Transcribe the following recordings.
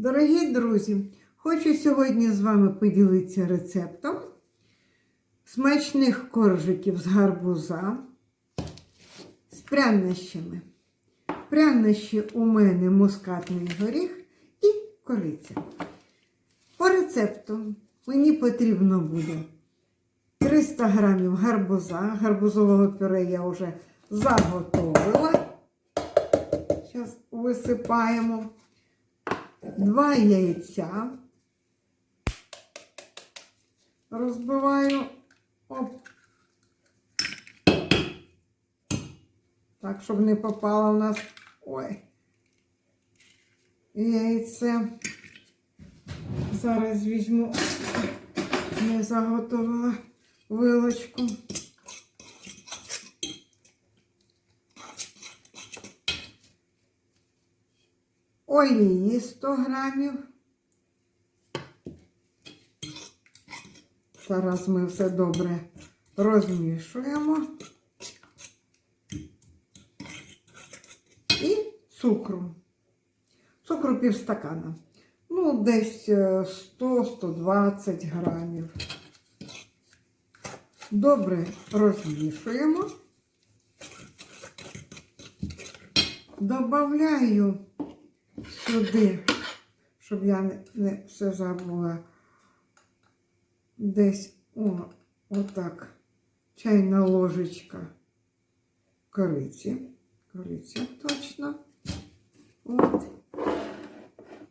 Дорогі друзі, хочу сьогодні з вами поділитися рецептом смачних коржиків з гарбуза з прянощами. Прянощі у мене мускатний горіх і кориця. По рецепту мені потрібно буде 300 грамів гарбуза. Гарбузового пюре я вже заготовила. Зараз висипаємо. Два яйця. Розбиваю. Оп. Так, щоб не попало у нас. Ой. Яйце. Зараз візьму. Не заготовила вилочку. Олії 100 грамів. Зараз ми все добре розмішуємо. І цукру. Цукру півстакана. Ну, десь 100-120 грамів. Добре розмішуємо. Добавляю сюди, щоб я не, не все забула. Десь о, отак. Чайна ложечка кориці. Кориця точно. От.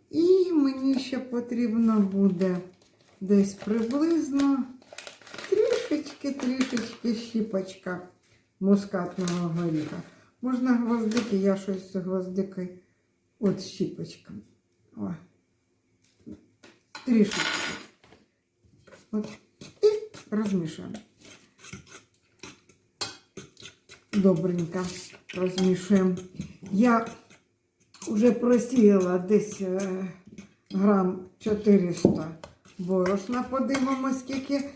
І мені ще потрібно буде десь приблизно трішечки-трішечки щіпочка мускатного горіха. Можна гвоздики, я щось з гвоздикою От щіпочка. О. Трішечки. От. І розмішуємо. Добренько розмішуємо. Я вже просіяла десь е, грам 400 борошна. Подивимось, скільки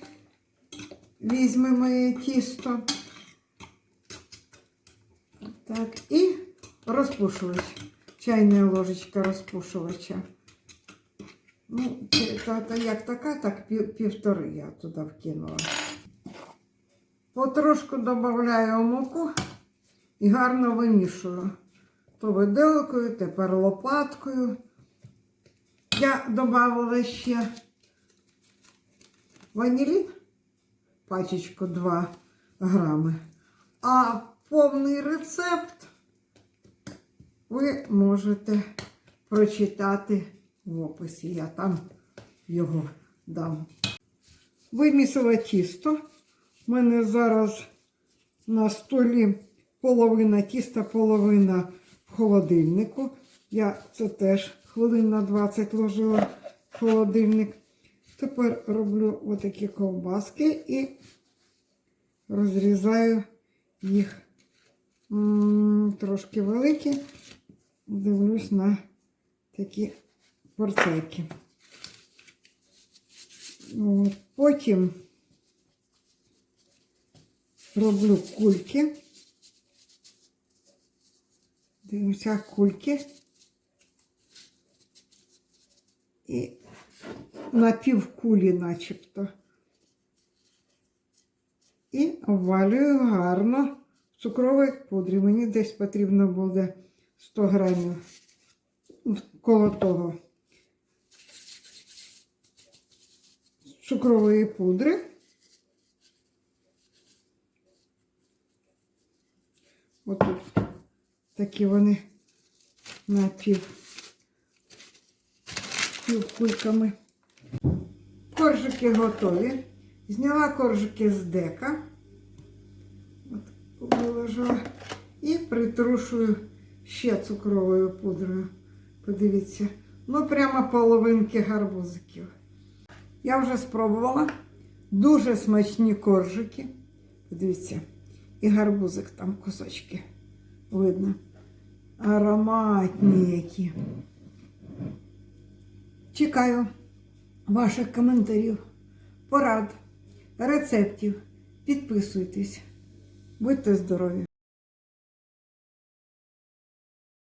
візьме моє тісто. Так, і розпушувач чайна ложечка розпушувача. Ну, та, як така, так півтори я туди вкинула. Потрошку додаю муку і гарно вимішую. То виделкою, тепер лопаткою. Я додавала ще ванілін, пачечку 2 грами. А повний рецепт ви можете прочитати в описі. Я там його дам. Вимісила тісто. У мене зараз на столі половина тіста, половина в холодильнику. Я це теж хвилин на 20 ложила в холодильник. Тепер роблю отакі ковбаски і розрізаю їх трошки великі дивлюсь на такі порцейки. От. Потім роблю кульки. Дивимося кульки. І напівкулі начебто. І обвалюю гарно в цукровій пудрі. Мені десь потрібно буде 100 грамів коло того цукрової пудри. Отут такі вони напів півкульками. Коржики готові. Зняла коржики з дека. От виложила і притрушую ще цукровою пудрою. Подивіться. Ну, прямо половинки гарбузиків. Я вже спробувала. Дуже смачні коржики. Подивіться, і гарбузик там кусочки видно. Ароматні які. Чекаю ваших коментарів, порад, рецептів. Підписуйтесь. Будьте здорові!